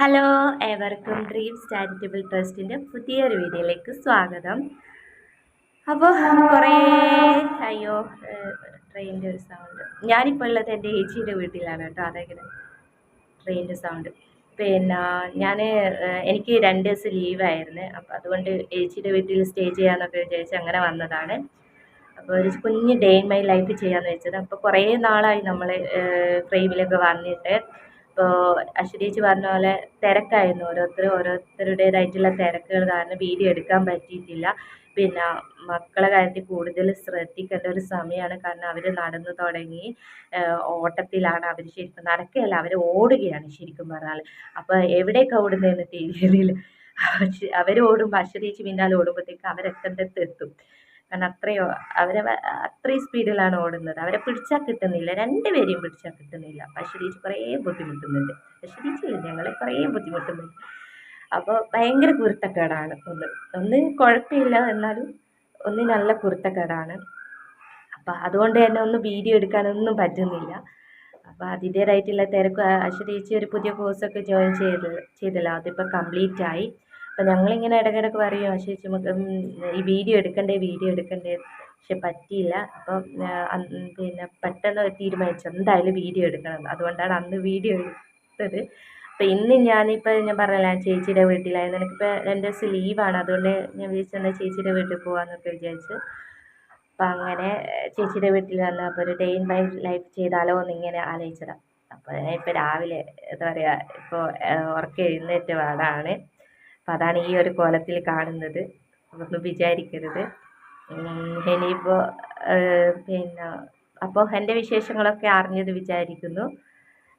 Hello ഏവർക്കും dreams charitable ട്രസ്റ്റിന്റെ പുതിയൊരു വീഡിയോയിലേക്ക് സ്വാഗതം. അപ്പോൾ കുറേ അയ്യോ ട്രെയിനിന്റെ ഒരു സൗണ്ട് ഞാനിപ്പോൾ ഉള്ളത് എന്റെ ഏച്ചിയുടെ വീട്ടിലാണ് കേട്ടോ. അതെങ്ങനെ? ട്രെയിനിന്റെ സൗണ്ട് പിന്നെ ഞാൻ എനിക്ക് രണ്ട് ദിവസം ലീവായിരുന്നു അപ്പോൾ അതുകൊണ്ട് ഏച്ചിയുടെ വീട്ടിൽ സ്റ്റേ ചെയ്യാമെന്നൊക്കെ വിചാരിച്ച് അങ്ങനെ വന്നതാണ്. അപ്പോൾ ഒരു കുഞ്ഞ് ഡേ ഇൻ മൈ ലൈഫ് ചെയ്യാമെന്ന് വെച്ചത്. അപ്പോൾ കുറേ നാളായി നമ്മൾ ഫ്രെയിമിലൊക്കെ വന്നിട്ട്. ഇപ്പോൾ അശ്വതീച്ചി പറഞ്ഞ പോലെ തിരക്കായിരുന്നു. ഓരോരുത്തരും ഓരോരുത്തരുടേതായിട്ടുള്ള തിരക്കുകൾ കാരണം വീഡിയോ എടുക്കാൻ പറ്റിയിട്ടില്ല. പിന്നെ മക്കളെ കാര്യത്തിൽ കൂടുതൽ ശ്രദ്ധിക്കേണ്ട ഒരു സമയമാണ്. കാരണം അവർ നടന്നു തുടങ്ങി. ഓട്ടത്തിലാണ് അവർ ശരിക്കും നടക്കുകയല്ല അവർ ഓടുകയാണ് ശരിക്കും പറഞ്ഞാൽ അപ്പോൾ എവിടേക്കാണ് ഓടുന്നതെന്ന് തിരിയുന്നില്ല അവർ ഓടുമ്പോൾ അശ്വതീച്ചി പിന്നാലെ ഓടുമ്പോഴത്തേക്ക് അവരെത്തേണ്ടത്ത് എത്തും കാരണം അത്രയോ അവരെ അത്രയും സ്പീഡിലാണ് ഓടുന്നത്. അവരെ പിടിച്ചാൽ കിട്ടുന്നില്ല. രണ്ടുപേരെയും പിടിച്ചാൽ കിട്ടുന്നില്ല. അശ്വതീച്ചി കുറേ ബുദ്ധിമുട്ടുന്നുണ്ട്. അശ്വതീച്ചില്ല ഞങ്ങളെ കുറേ ബുദ്ധിമുട്ടുന്നുണ്ട്. അപ്പോൾ ഭയങ്കര കുരുത്തക്കേടാണ് ഒന്ന്. ഒന്ന് കുഴപ്പമില്ല. എന്നാലും ഒന്ന് നല്ല കുരുത്തക്കേടാണ്. അപ്പം അതുകൊണ്ട് തന്നെ ഒന്ന് വീഡിയോ എടുക്കാനൊന്നും പറ്റുന്നില്ല. അപ്പോൾ അതിന്റേതായിട്ടുള്ള തിരക്ക്. അശ്വതീച്ചി ഒരു പുതിയ കോഴ്സൊക്കെ ജോയിൻ ചെയ്ത് ചെയ്തല്ലോ. അതിപ്പോൾ കംപ്ലീറ്റ് ആയി അപ്പോൾ ഞങ്ങളിങ്ങനെ ഇടയ്ക്കിടയ്ക്ക് പറയും ആ ചേച്ചി നമുക്ക് ഈ വീഡിയോ എടുക്കണ്ടേ വീഡിയോ എടുക്കണ്ടേ? പക്ഷെ പറ്റിയില്ല. അപ്പം പിന്നെ പെട്ടെന്ന് തീരുമാനിച്ചു എന്തായാലും വീഡിയോ എടുക്കണം. അതുകൊണ്ടാണ് അന്ന് വീഡിയോ എടുത്തത്. അപ്പോൾ ഇന്ന് ഞാനിപ്പോൾ ഞാൻ പറഞ്ഞില്ല ചേച്ചിയുടെ വീട്ടിലായിരുന്നു. എനിക്കിപ്പോൾ രണ്ട് ദിവസം ലീവാണ്. അതുകൊണ്ട് ഞാൻ വിചാരിച്ചെന്നാൽ ചേച്ചിയുടെ വീട്ടിൽ പോകാമെന്നൊക്കെ വിചാരിച്ചു. അപ്പം അങ്ങനെ ചേച്ചിയുടെ വീട്ടിൽ വന്ന് അപ്പോൾ ഒരു ഡേ ഇൻ മൈ ലൈഫ് ചെയ്താലോ എന്നിങ്ങനെ ആലോചിച്ചതാണ് അപ്പോൾ ഞാൻ ഇപ്പോൾ രാവിലെ എന്താ പറയുക ഇപ്പോൾ ഉറക്കം എഴുന്നേറ്റ പാടാണ് അപ്പം അതാണ് ഈ ഒരു കോലത്തിൽ കാണുന്നത്. നമ്മൾ വിചാരിക്കരുത്. ഇനിയിപ്പോൾ പിന്നെ അപ്പോൾ എന്റെ വിശേഷങ്ങളൊക്കെ അറിഞ്ഞത് വിചാരിക്കുന്നു.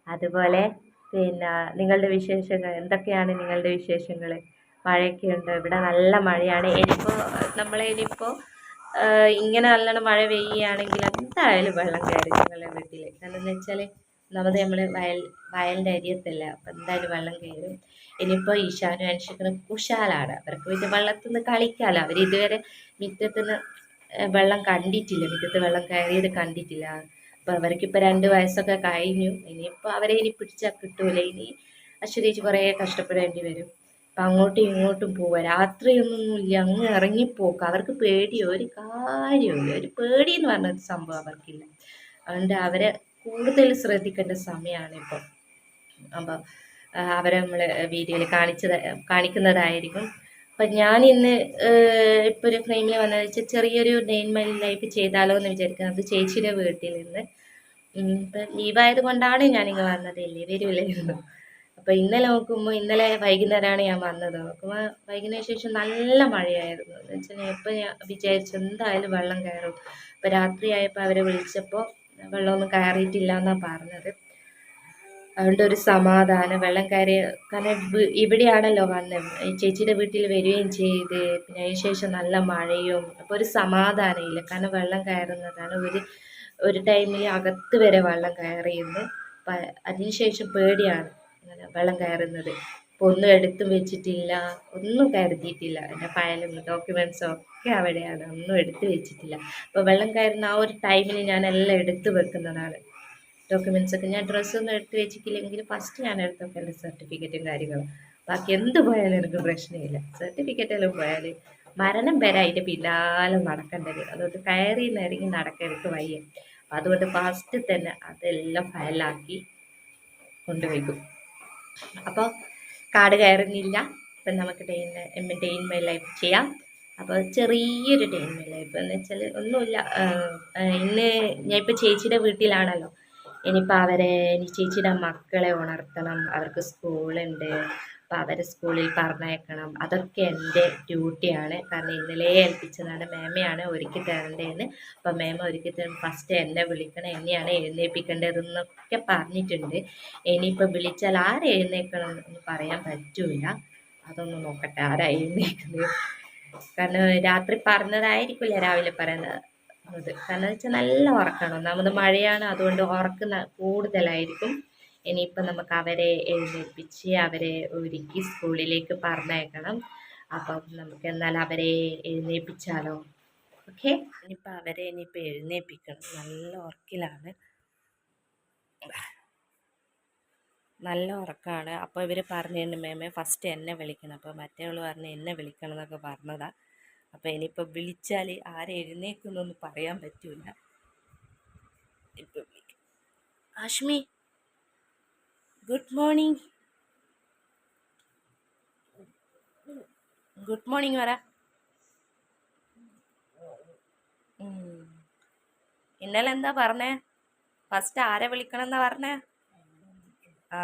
അതുപോലെ പിന്നെ നിങ്ങളുടെ വിശേഷങ്ങൾ എന്തൊക്കെയാണ് നിങ്ങളുടെ വിശേഷങ്ങൾ? മഴയൊക്കെ ഉണ്ട്? ഇവിടെ നല്ല മഴയാണ്. ഇനിയിപ്പോൾ നമ്മൾ ഇനിയിപ്പോൾ ഇങ്ങനെ നല്ലോണം മഴ പെയ്യുകയാണെങ്കിൽ എന്തായാലും വെള്ളം കയറി ഞങ്ങളുടെ വീട്ടിൽ കാരണം എന്ന് വെച്ചാൽ നമ്മൾ നമ്മൾ വയൽ വയലിന്റെ അരിയത്തല്ല. അപ്പം എന്തായാലും വെള്ളം കയറും ഇനിയിപ്പോൾ ഈശാനും അനുഷ്ഠിക്കുന്ന കുശാലാണ്. അവർക്ക് പിന്നെ വെള്ളത്തിൽ നിന്ന് കളിക്കാമല്ലോ അവർ ഇതുവരെ മുറ്റത്ത് നിന്ന് വെള്ളം കണ്ടിട്ടില്ല. മുറ്റത്ത് വെള്ളം കയറിയത് കണ്ടിട്ടില്ല. അപ്പം അവർക്കിപ്പോൾ രണ്ട് വയസ്സൊക്കെ കഴിഞ്ഞു. ഇനിയിപ്പോൾ അവരെ ഇനി പിടിച്ചാൽ കിട്ടൂല. ഇനി അശ്വതീച്ച് കുറേ കഷ്ടപ്പെടേണ്ടി വരും. അപ്പം അങ്ങോട്ടും ഇങ്ങോട്ടും പോവുക രാത്രിയൊന്നുമില്ല. അങ്ങ് ഇറങ്ങിപ്പോക്ക്. അവർക്ക് പേടിയോ ഒരു കാര്യമില്ല ഒരു പേടിയെന്ന് പറഞ്ഞൊരു സംഭവം അവർക്കില്ല. അതുകൊണ്ട് അവരെ കൂടുതൽ ശ്രദ്ധിക്കേണ്ട സമയമാണ് ഇപ്പോൾ അപ്പോൾ അവരെ നമ്മൾ വീഡിയോയിൽ കാണിച്ചത് കാണിക്കുന്നതായിരിക്കും. അപ്പം ഞാൻ ഇന്ന് ഇപ്പോൾ ഒരു ഫ്രെയിമിൽ വന്നത് വെച്ചാൽ ചെറിയൊരു നെയിൻ മൈ ലൈഫ് ചെയ്താലോ എന്ന് വിചാരിക്കുന്നത് അത് ചേച്ചിയുടെ വീട്ടിൽ നിന്ന്. ഇപ്പം ലീവായത് കൊണ്ടാണ് ഞാനിങ്ങ് വന്നത്. ഇല്ലേ? വരില്ലായിരുന്നു അപ്പോൾ ഇന്നലെ നോക്കുമ്പോൾ ഇന്നലെ വൈകുന്നേരമാണ് ഞാൻ വന്നത്. നോക്കുമ്പോൾ വൈകുന്നേരം ശേഷം നല്ല മഴയായിരുന്നു. എന്ന് വെച്ചാൽ ഇപ്പം ഞാൻ വിചാരിച്ചു എന്തായാലും വെള്ളം കയറും. അപ്പോൾ രാത്രിയായപ്പോൾ അവരെ വിളിച്ചപ്പോൾ വെള്ളമൊന്നും കയറിയിട്ടില്ല എന്നാണ് പറഞ്ഞത്. അതുകൊണ്ട് ഒരു സമാധാനം. വെള്ളം കയറി കാരണം ഇവിടെയാണല്ലോ വന്നത്. ചേച്ചിയുടെ വീട്ടിൽ വരികയും ചെയ്ത് പിന്നെ അതിന് ശേഷം നല്ല മഴയും അപ്പോൾ ഒരു സമാധാനമില്ല. കാരണം വെള്ളം കയറുന്നതാണ്. ഒരു ഒരു ടൈമിൽ അകത്ത് വരെ വെള്ളം കയറിയിരുന്നു. അതിനുശേഷം പേടിയാണ് അങ്ങനെ വെള്ളം കയറുന്നത്. ഒന്നും എടുത്തു വെച്ചിട്ടില്ല ഒന്നും കരുതിയിട്ടില്ല. എന്റെ ഫയലും ഡോക്യുമെൻസും ഒക്കെ അവിടെയാണ് ഒന്നും എടുത്തു വെച്ചിട്ടില്ല. അപ്പോൾ വെള്ളം കയറുന്ന ആ ഒരു ടൈമിൽ ഞാൻ എല്ലാം എടുത്തു വെക്കുന്നതാണ്. ഡോക്യുമെൻസ് ഒക്കെ ഞാൻ ഡ്രസ്സൊന്നും എടുത്ത് വെച്ചിട്ടില്ലെങ്കിൽ ഫസ്റ്റ് ഞാൻ എടുത്തൊക്കെ എന്റെ സർട്ടിഫിക്കറ്റും കാര്യങ്ങളും. ബാക്കി എന്ത് പോയാലും എനിക്ക് പ്രശ്നമില്ല. സർട്ടിഫിക്കറ്റെല്ലാം പോയാൽ മരണം വരെ അതിന്റെ പിന്നാലെ നടക്കേണ്ടത് അതുകൊണ്ട് കയറി നിറങ്ങി നടക്കരുത് വയ്യ. അതുകൊണ്ട് ഫസ്റ്റ് തന്നെ അതെല്ലാം ഫയലാക്കി കൊണ്ടുവയ്ക്കും അപ്പോൾ കാട് കയറുന്നില്ല. അപ്പം നമുക്ക് ഡെയിൻ ഇൻ മൈ ലൈഫ് ചെയ്യാം. അപ്പോൾ ചെറിയൊരു ഡെയിൻ മൈ ലൈഫ് എന്ന് വെച്ചാൽ ഒന്നുമില്ല. ഇന്ന് ഞാൻ ഇപ്പോൾ ചേച്ചിയുടെ വീട്ടിലാണല്ലോ. ഇനിയിപ്പോൾ അവരെ ഇനി ചേച്ചിയുടെ മക്കളെ ഉണർത്തണം. അവർക്ക് സ്കൂളുണ്ട്. അപ്പോൾ അവരെ സ്കൂളിൽ പറഞ്ഞയക്കണം. അതൊക്കെ എന്റെ ഡ്യൂട്ടിയാണ് കാരണം ഇന്നലെ ഏൽപ്പിച്ചതാണ് മേമയാണ് ഒരുക്കി തരേണ്ടതെന്ന് അപ്പോൾ മേമ ഒരുക്കി തരും. ഫസ്റ്റ് എന്നെ വിളിക്കണം എന്നെയാണ് എഴുന്നേൽപ്പിക്കേണ്ടതെന്നൊക്കെ പറഞ്ഞിട്ടുണ്ട്. ഇനിയിപ്പോൾ വിളിച്ചാൽ ആരെ എഴുന്നേൽക്കണം എന്ന് പറയാൻ പറ്റൂല. അതൊന്ന് നോക്കട്ടെ ആരാ എഴുന്നേൽക്കുന്നത് കാരണം രാത്രി പറഞ്ഞതായിരിക്കില്ല രാവിലെ പറയുന്നത്. കാരണം വെച്ചാൽ നല്ല ഉറക്കമാണ് ഒന്നാമത് മഴയാണ് അതുകൊണ്ട് ഉറക്കം കൂടുതലായിരിക്കും. ഇനിയിപ്പോൾ നമുക്ക് അവരെ എഴുന്നേൽപ്പിച്ച് അവരെ ഒരുക്കി സ്കൂളിലേക്ക് പറഞ്ഞയക്കണം. അപ്പം നമുക്ക് എന്നാൽ അവരെ എഴുന്നേൽപ്പിച്ചാലോ? ഓക്കെ? ഇനിയിപ്പോൾ അവരെ ഇനിയിപ്പോൾ എഴുന്നേൽപ്പിക്കണം. നല്ല ഉറക്കിലാണ്. നല്ല ഉറക്കമാണ് അപ്പോൾ ഇവർ പറഞ്ഞു മേമേ ഫസ്റ്റ് എന്നെ വിളിക്കണം. അപ്പോൾ മറ്റേവൾ പറഞ്ഞ് എന്നെ വിളിക്കണം എന്നൊക്കെ പറഞ്ഞതാ. അപ്പോൾ ഇനിയിപ്പോൾ വിളിച്ചാൽ ആരെ എഴുന്നേൽക്കുന്നൊന്നും പറയാൻ പറ്റൂല. ഇപ്പം Ashmi good morning good morning പറ. ഇന്നലെ എന്താ പറഞ്ഞേ? ഫസ്റ്റ് ആരെ വിളിക്കണം എന്നാ പറഞ്ഞേ? ആ.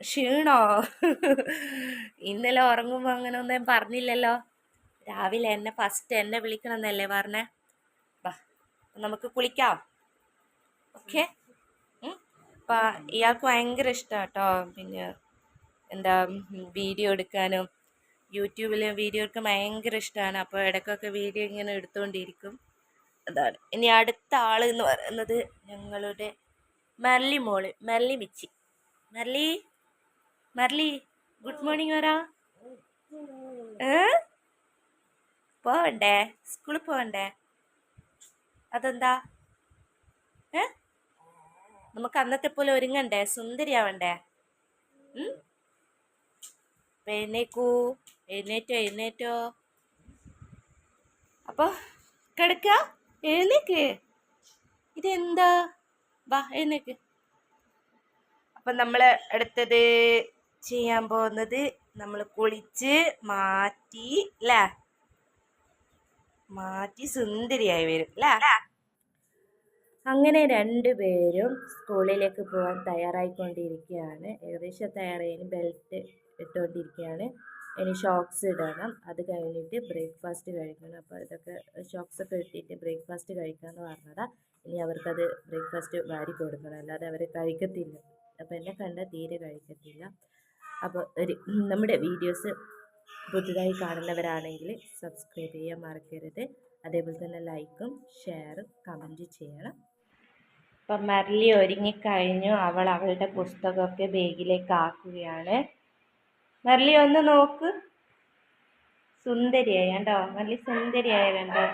ക്ഷീണോ? ഇന്നലെ ഉറങ്ങുമ്പോൾ അങ്ങനെ ഒന്നും പറഞ്ഞില്ലല്ലോ. രാവിലെ എന്നെ ഫസ്റ്റ് എന്നെ വിളിക്കണം എന്നല്ലേ പറഞ്ഞേ? വാ നമുക്ക് കുളിക്കാം. ഓക്കെ അപ്പം ഇയാൾക്ക് ഭയങ്കര ഇഷ്ടമാണ് കേട്ടോ പിന്നെ എന്താ വീഡിയോ എടുക്കാനും യൂട്യൂബിൽ വീഡിയോ എടുക്കാൻ ഭയങ്കര ഇഷ്ടമാണ് അപ്പോൾ ഇടയ്ക്കൊക്കെ വീഡിയോ ഇങ്ങനെ എടുത്തുകൊണ്ടിരിക്കും അതാണ്. ഇനി അടുത്ത ആൾ എന്ന് പറയുന്നത് ഞങ്ങളുടെ മെർലി മോൾ മെർലി മിച്ചി. മെർലി? മെർലി ഗുഡ് മോർണിംഗ് വരാ. പോവണ്ടേ? സ്കൂളിൽ പോവണ്ടേ? അതെന്താ? ഏ? നമുക്ക് അന്നത്തെ പോലെ ഒരുങ്ങണ്ടേ? സുന്ദരിയാവണ്ടേ? എഴുന്നേക്കൂ. എഴുന്നേറ്റോ എഴുന്നേറ്റോ. അപ്പോൾ കിടക്ക. എഴുന്നേക്ക്. ഇതെന്താ? വാ എഴുന്നേക്ക്. അപ്പം നമ്മൾ അടുത്തത് ചെയ്യാൻ പോകുന്നത് നമ്മൾ കുളിച്ച് മാറ്റി അല്ലേ മാറ്റി സുന്ദരിയായി വരും അല്ലേ അങ്ങനെ രണ്ടുപേരും സ്കൂളിലേക്ക് പോകാൻ തയ്യാറായിക്കൊണ്ടിരിക്കുകയാണ് ഏകദേശം തയ്യാറായി ബെൽറ്റ് ഇട്ടുകൊണ്ടിരിക്കുകയാണ് ഇനി ഷോക്സ് ഇടണം. അത് കഴിഞ്ഞിട്ട് ബ്രേക്ക്ഫാസ്റ്റ് കഴിക്കണം. അപ്പോൾ ഇതൊക്കെ ഷോക്സ് ഒക്കെ ഇട്ടിട്ട് ബ്രേക്ക്ഫാസ്റ്റ് കഴിക്കാമെന്ന് പറഞ്ഞതാ. ഇനി അവർക്കത് ബ്രേക്ക്ഫാസ്റ്റ് വാരി കൊടുക്കണം. അല്ലാതെ അവർ കഴിക്കത്തില്ല. അപ്പോൾ എന്നെ കണ്ട തീരെ കഴിക്കത്തില്ല. അപ്പോൾ ഒരു നമ്മുടെ വീഡിയോസ് പുതുതായി കാണുന്നവരാണെങ്കിൽ സബ്സ്ക്രൈബ് ചെയ്യാൻ മറക്കരുത്. അതേപോലെ തന്നെ ലൈക്കും ഷെയറും കമന്റ് ചെയ്യണം. അപ്പം മരളി ഒരുങ്ങിക്കഴിഞ്ഞു അവൾ അവളുടെ പുസ്തകമൊക്കെ ബേഗിലേക്ക് ആക്കുകയാണ് മരളി ഒന്ന് നോക്ക്. സുന്ദരിയായി കണ്ടോ? മരളി സുന്ദരിയായ കണ്ടോ?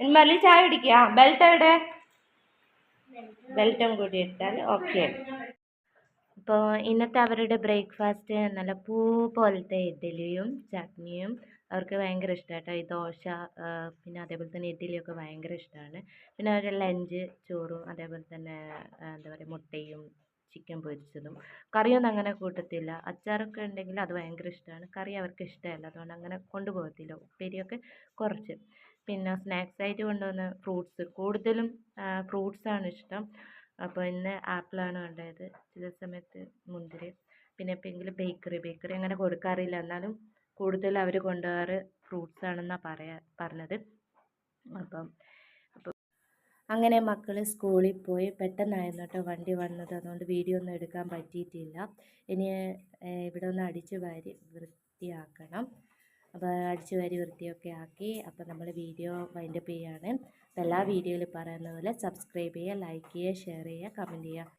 മരളി ചായ കുടിക്കുക ബെൽറ്റ് എവിടെ? ബെൽറ്റും കൂടി ഇട്ടാൽ ഓക്കെ അപ്പോൾ ഇന്നത്തെ അവരുടെ ബ്രേക്ക്ഫാസ്റ്റ് നല്ല പൂ പോലത്തെ ഇഡ്ഡലിയും ചട്നിയും അവർക്ക് ഭയങ്കര ഇഷ്ടമാണ് കേട്ടോ ഈ ദോശ പിന്നെ അതേപോലെ തന്നെ ഇഡ്ഡലിയൊക്കെ ഭയങ്കര ഇഷ്ടമാണ് പിന്നെ അവരുടെ ലഞ്ച് ചോറും അതേപോലെ തന്നെ എന്താ പറയുക മുട്ടയും ചിക്കൻ പൊരിച്ചതും. കറിയൊന്നും അങ്ങനെ കൂട്ടത്തില്ല. അച്ചാറൊക്കെ ഉണ്ടെങ്കിൽ അത് ഭയങ്കര ഇഷ്ടമാണ് കറി അവർക്ക് ഇഷ്ടമല്ല. അതുകൊണ്ട് അങ്ങനെ കൊണ്ടുപോകത്തില്ല. ഉപ്പേരിയൊക്കെ കുറച്ച്. പിന്നെ സ്നാക്സ് ആയിട്ട് കൊണ്ടുവന്ന ഫ്രൂട്ട്സ്. കൂടുതലും ഫ്രൂട്ട്സാണ് ഇഷ്ടം. അപ്പോൾ ഇന്ന് ആപ്പിളാണ് ഉണ്ടായത് ചില സമയത്ത് മുന്തിരി പിന്നെ എപ്പോഴെങ്കിലും ബേക്കറി. ബേക്കറി അങ്ങനെ കൊടുക്കാറില്ല. എന്നാലും കൂടുതൽ അവർ കൊണ്ടുപോകാറ് ഫ്രൂട്ട്സ് ആണെന്നാണ് പറയാ പറഞ്ഞത്. അപ്പം അങ്ങനെ മക്കൾ സ്കൂളിൽ പോയി പെട്ടെന്നായിരുന്നു കേട്ടോ വണ്ടി വന്നത്. അതുകൊണ്ട് വീഡിയോ ഒന്നും എടുക്കാൻ പറ്റിയിട്ടില്ല. ഇനി ഇവിടെ ഒന്ന് അടിച്ച് വാരി വൃത്തിയാക്കണം. അപ്പോൾ അടിച്ച് വാരി വൃത്തിയൊക്കെ ആക്കി അപ്പോൾ നമ്മൾ വീഡിയോ വൈൻഡപ്പ് ചെയ്യാണ് അപ്പോൾ എല്ലാ വീഡിയോയിൽ പറയുന്ന പോലെ സബ്സ്ക്രൈബ് ചെയ്യുക ലൈക്ക് ചെയ്യുക ഷെയർ ചെയ്യുക കമന്റ് ചെയ്യുക.